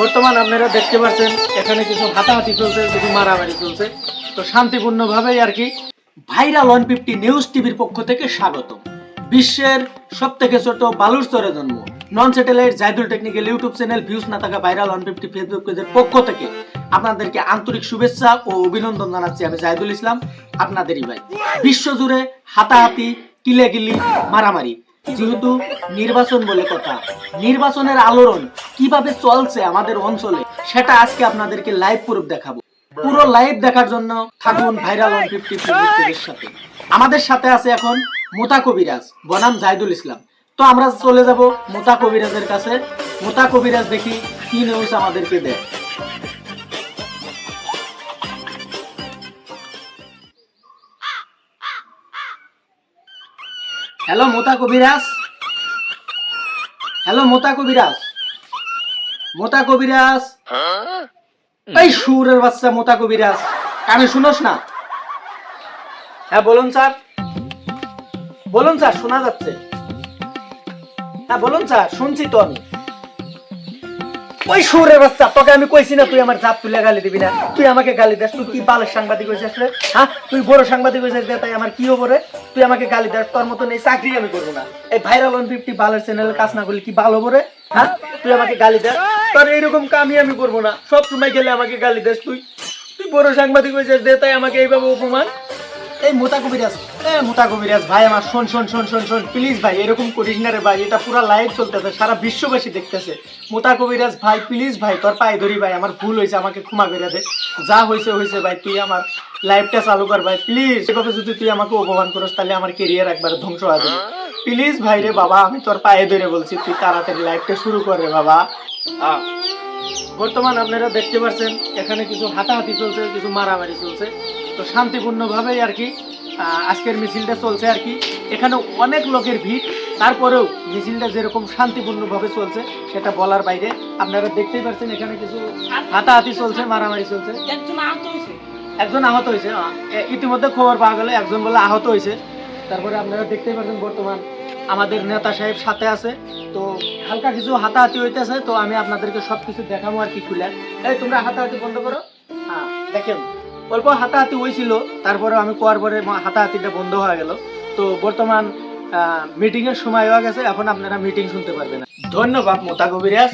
বর্তমান আপনারা দেখতে পাচ্ছেন, এখানে কিছু হাতাহাতি চলছে, কিছু মারামারি চলছে। তো শান্তিপূর্ণভাবেই আর কি ভাইরাল ওয়ান ফিফটি নিউজ টিভির পক্ষ থেকে স্বাগত বিশ্বের সব থেকে ছোট বালুর স্তরে জন্ম। Non satellite Zaidul technical YouTube channel views না থাকা ভাইরাল ওয়ান ফিফটি ফেসবুক পেজের পক্ষ থেকে আপনাদেরকে আন্তরিক শুভেচ্ছা ও অভিনন্দন জানাচ্ছি আমি জাহিদুল ইসলাম, আপনাদেরই ভাই। বিশ্বজুড়ে হাতাহাতি কিলেগিলি মারামারি। যেহেতু নির্বাচন বলে কথা, নির্বাচনের আলোড়ন কীভাবে চলছে আমাদের অঞ্চলে, সেটা আজকে আপনাদেরকে লাইভ প্রুফ দেখাবো। পুরো লাইভ দেখার জন্য থাকুন ভাইরাল ওয়ান ফিফটি সাথে। আমাদের সাথে আছে এখন মোতা কবিরাজ, বনাম জাহিদুল ইসলাম। তো আমরা চলে যাব মোতা কবিরাজের কাছে। মোতা কবিরাজ দেখি কি নিউজ আমাদেরকে দেয়। হ্যালো মোতা কবিরাজ হ্যালো মোতা কবিরাজ মোতা কবিরাজ এই সুরের বাচ্চা মোতা কবিরাজ কানে শুনোস না? হ্যাঁ বলুন স্যার। বলুন স্যার শোনা যাচ্ছে। হ্যাঁ বলুন স্যার শুনছি তো আমি। ওই সুরের বাচ্চা তোকে আমি কইছি না তুই আমার জাত তুলে গালি দিবি না। তুই আমাকে গালি দাস তুই কি বালের সাংবাদিক হয়েছিস রে? হ্যাঁ? তুই বড় সাংবাদিক হয়েছিস রে, তাই আমার কি হব রে? তুই আমাকে গালি দাস তোর মতন এই চাকরি আমি করব না। এই ভাইরাল ওয়ান ফিফটি বালের চ্যানেলে কাজ না করলে কি ভালো হব রে? হ্যাঁ? তুই আমাকে গালি দাস তোর এইরকম কামই আমি করব না। সব সময় গেলে আমাকে গালি দেস তুই। তুই বড় সাংবাদিক হয়েছিস দে তাই আমাকে এইভাবে অপমান এই মোতা কবিরাজ এ মোতা কবিরাজ ভাই আমার, শোন শোন শোন শোন শোন প্লিজ ভাই, এরকম করিস না রে ভাই, এটা পুরো লাইভ চলতেছে, সারা বিশ্ববাসী দেখতেছে। মোতা কবিরাজ ভাই প্লিজ ভাই, তোর পায়ে ধরি ভাই, আমার ভুল হয়েছে, আমাকে ক্ষমা করে দে। যা হয়েছে হয়েছে ভাই, তুই আমার লাইভটা চালু কর ভাই প্লিজ এভাবে যদি তুই আমাকে অপমান করিস, তাহলে আমার কেরিয়ার একবার ধ্বংস হয়ে যাবে। প্লিজ ভাই রে বাবা, আমি তোর পায়ে ধরে বলছি, তুই তাড়াতাড়ি লাইভটা শুরু কর রে বাবা। বর্তমান আপনারা দেখতে পাচ্ছেন এখানে কিছু হাতাহাতি চলছে, কিছু মারামারি চলছে। তো শান্তিপূর্ণভাবেই আর কি আজকের মিছিলটা চলছে আর কি। এখানে অনেক লোকের ভিড় তারপরেও মিছিলটা যেরকম শান্তিপূর্ণভাবে চলছে সেটা বলার বাইরে আপনারা দেখতেই পাচ্ছেন এখানে কিছু হাতাহাতি চলছে মারামারি চলছে। একজন আহত হয়েছে। ইতিমধ্যে খবর পাওয়া গেল একজন বলে আহত হয়েছে। তারপরে আপনারা দেখতেই পাচ্ছেন বর্তমান আমাদের নেতা সাহেব সাথে আছে। তো হালকা কিছু হাতাহাতি হইতেছে তো আমি আপনাদেরকে সব কিছু দেখাবো আর কি খুলে। এই তোমরা হাতাহাতি বন্ধ করো। হ্যাঁ দেখেন। অল্প হাতাহাতি হয়েছিল, তারপরে আমি কোয়ার পরে হাতাহাতিটা বন্ধ হয়ে গেল। তো বর্তমান মিটিং এর সময় হয়ে গেছে, এখন আপনারা মিটিং শুনতে পারবেন। ধন্যবাদ মোতা কবিরাজ।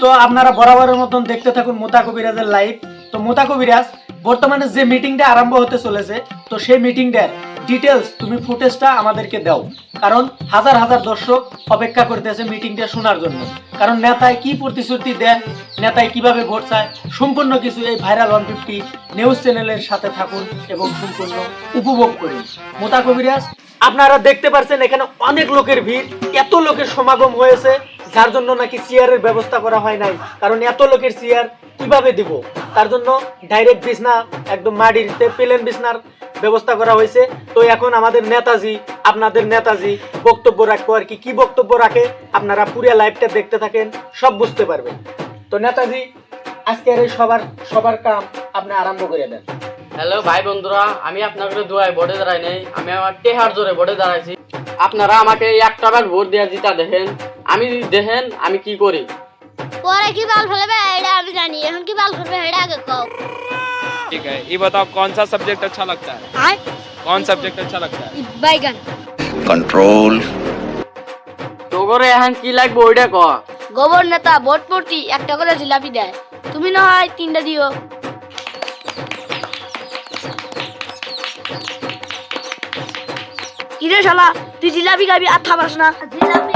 তো আপনারা বরাবরের মতন দেখতে থাকুন মোতা কবিরাজের লাইভ তো মোতা কবিরাজ, বর্তমানে যে মিটিংটা আরম্ভ হতে চলেছে, তো সেই মিটিংটার ডিটেলস তুমি ফুটেজটা আমাদেরকে দাও। কারণ হাজার হাজার দর্শক অপেক্ষা করতেছে মিটিংটা শোনার জন্য। কারণ নেতায় কি প্রতিশ্রুতি দেয়, নেতায় কীভাবে ভোট চায়, সম্পূর্ণ কিছু এই ভাইরাল ওয়ান ফিফটি নিউজ চ্যানেলের সাথে থাকুন এবং সম্পূর্ণ উপভোগ করুন। মোতা কবিরাজ, আপনারা দেখতে পাচ্ছেন এখানে অনেক লোকের ভিড়, এত লোকের সমাগম হয়েছে, যার জন্য নাকি চেয়ারের ব্যবস্থা করা হয় নাই। কারণ এত লোকের চেয়ার কীভাবে দিব? তার জন্য ডাইরেক্ট বিছনা, একদম মাটিতে প্লেন বিছনার ব্যবস্থা করা হয়েছে। তো এখন আমাদের নেতাজি আপনাদের নেতাজি বক্তব্য রাখব আর কি। কি বক্তব্য রাখে? আপনারা পুরো লাইভটা দেখতে থাকেন সব বুঝতে পারবেন। তো নেতাজি আজকের এই সবার সবার কাম আপনি আরম্ভ করে দেন। হ্যালো ভাই বন্ধুরা আমি আপনাকে দুয়ায় ভোটে দাঁড়াই নাই আমি আমার টেহার জোরে ভোটে দাঁড়াইছি। আপনারা আমাকে এই একটা বার ভোট দেওয়া জিতা দেখেন। আমি যদি দেখেন আমি কি করি? পরে কি বাল ফেলবে এটা আমি জানি। এখন কি বাল ফেলবে এটা আগে কও। ठीक है ये बताओ कौन सा सब्जेक्ट अच्छा लगता है আর कौन सब्जेक्ट अच्छा लगता है বাইগান control তো করে এখন কি লাগবে ওইটা ক গোবর নেতা ভোট প্রতি একটা করে জিলাপি দেয় তুমি না হয় তিনটা দিও কিরে শালা তুই জিলাপি খাবি আর থামাস না জিলাপি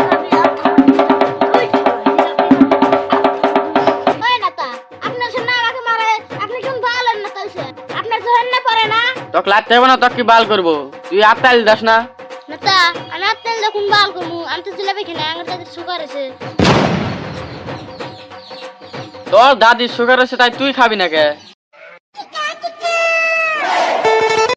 হইছেন জহন না পড়ে না। তোকে লাগতে হবে না তো কি বাল করব? তুই আত্মাল দাস না। নেতা আমি আপেল দেখুন বাল করব আমি তো জিলাপি খেলে আমার দাদির সুগার আছে। তোর দাদির সুগার আছে তাই তুই খাবি না কে?